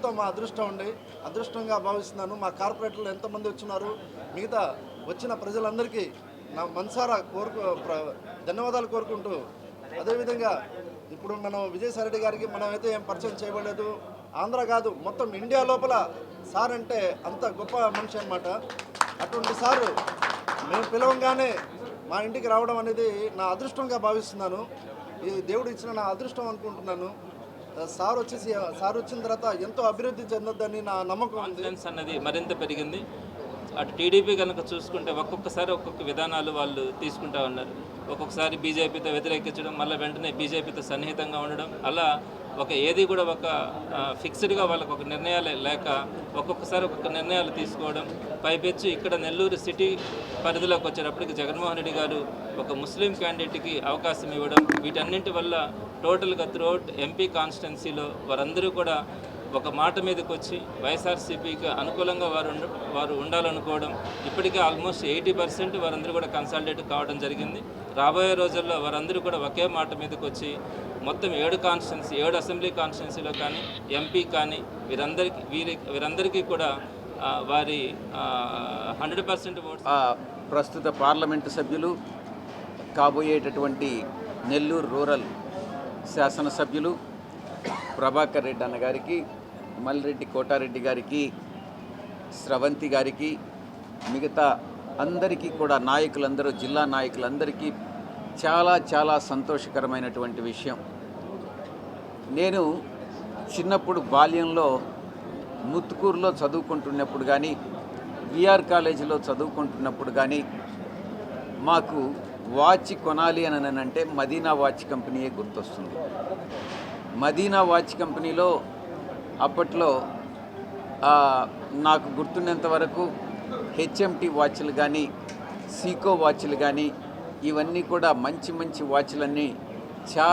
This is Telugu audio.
ఎంతో మా అదృష్టం అండి. అదృష్టంగా భావిస్తున్నాను. మా కార్పొరేటర్లు ఎంతమంది వచ్చినారు మిగతా వచ్చిన ప్రజలందరికీ నా మనసారా కోరుకు ధన్యవాదాలు కోరుకుంటూ అదేవిధంగా ఇప్పుడు మనం విజయసాయిరెడ్డి గారికి మనం అయితే ఏం పరిచయం చేయబడలేదు. ఆంధ్ర కాదు మొత్తం ఇండియా లోపల సార్ అంటే అంత గొప్ప మనిషి అనమాట అటువంటి సారు మేము పిలవంగానే మా ఇంటికి రావడం అనేది నా అదృష్టంగా భావిస్తున్నాను. ఈ దేవుడు ఇచ్చిన నా అదృష్టం అనుకుంటున్నాను. సార్ వచ్చేసి సార్ వచ్చిన తర్వాత ఎంతో అభివృద్ధి చెందొద్దని నా నమ్మకం కాన్ఫిడెన్స్ అన్నది మరింత పెరిగింది. అటు టీడీపీ కనుక చూసుకుంటే ఒక్కొక్కసారి ఒక్కొక్క విధానాలు వాళ్ళు తీసుకుంటా ఉన్నారు. ఒక్కొక్కసారి బీజేపీతో వ్యతిరేకించడం మళ్ళీ వెంటనే బీజేపీతో సన్నిహితంగా ఉండడం. అలా ఒక ఏది కూడా ఒక ఫిక్స్డ్గా వాళ్ళకు ఒక నిర్ణయాలు లేక ఒక్కొక్కసారి ఒక్కొక్క నిర్ణయాలు తీసుకోవడం. పైపెచ్చు ఇక్కడ నెల్లూరు సిటీ పరిధిలోకి వచ్చేటప్పటికి జగన్మోహన్ రెడ్డి గారు ఒక ముస్లిం క్యాండిడేట్కి అవకాశం ఇవ్వడం వీటన్నింటి వల్ల టోటల్గా త్రూఅవుట్ ఎంపీ కాన్స్టిట్యున్సీలో వారందరూ కూడా ఒక మాట మీదకి వచ్చి వైఎస్ఆర్సీపీకి అనుకూలంగా వారు ఉండ వారు ఉండాలనుకోవడం ఇప్పటికే ఆల్మోస్ట్ ఎయిటీ పర్సెంట్ వారందరూ కూడా కన్సల్టేట్ కావడం జరిగింది. రాబోయే రోజుల్లో వారందరూ కూడా ఒకే మాట మీదకి వచ్చి మొత్తం ఏడు కాన్స్టిట్యున్సీ ఏడు అసెంబ్లీ కాన్స్టిట్యున్సీలో కానీ ఎంపీ కానీ వీరందరికీ వీరి వీరందరికీ కూడా వారి హండ్రెడ్ పర్సెంట్ ఓట్స్ ప్రస్తుత పార్లమెంటు సభ్యులు కాబోయేటటువంటి నెల్లూరు రూరల్ శాసనసభ్యులు ప్రభాకర్ రెడ్డి అన్న గారికి మల్లిరెడ్డి కోటారెడ్డి గారికి స్రవంతి గారికి మిగతా అందరికీ కూడా నాయకులందరూ జిల్లా నాయకులందరికీ చాలా చాలా సంతోషకరమైనటువంటి విషయం. నేను చిన్నప్పుడు బాల్యంలో ముత్తుకూరులో చదువుకుంటున్నప్పుడు కానీ విఆర్ కాలేజీలో చదువుకుంటున్నప్పుడు కానీ మాకు వాచ్ కొనాలి అని అంటే మదీనా వాచ్ కంపెనీయే గుర్తొస్తుంది. మదీనా వాచ్ కంపెనీలో అప్పట్లో నాకు గుర్తున్నంత వరకు హెచ్ఎంటి వాచ్లు కానీ సీకో వాచ్లు కానీ ఇవన్నీ కూడా మంచి మంచి వాచ్లన్నీ చాలా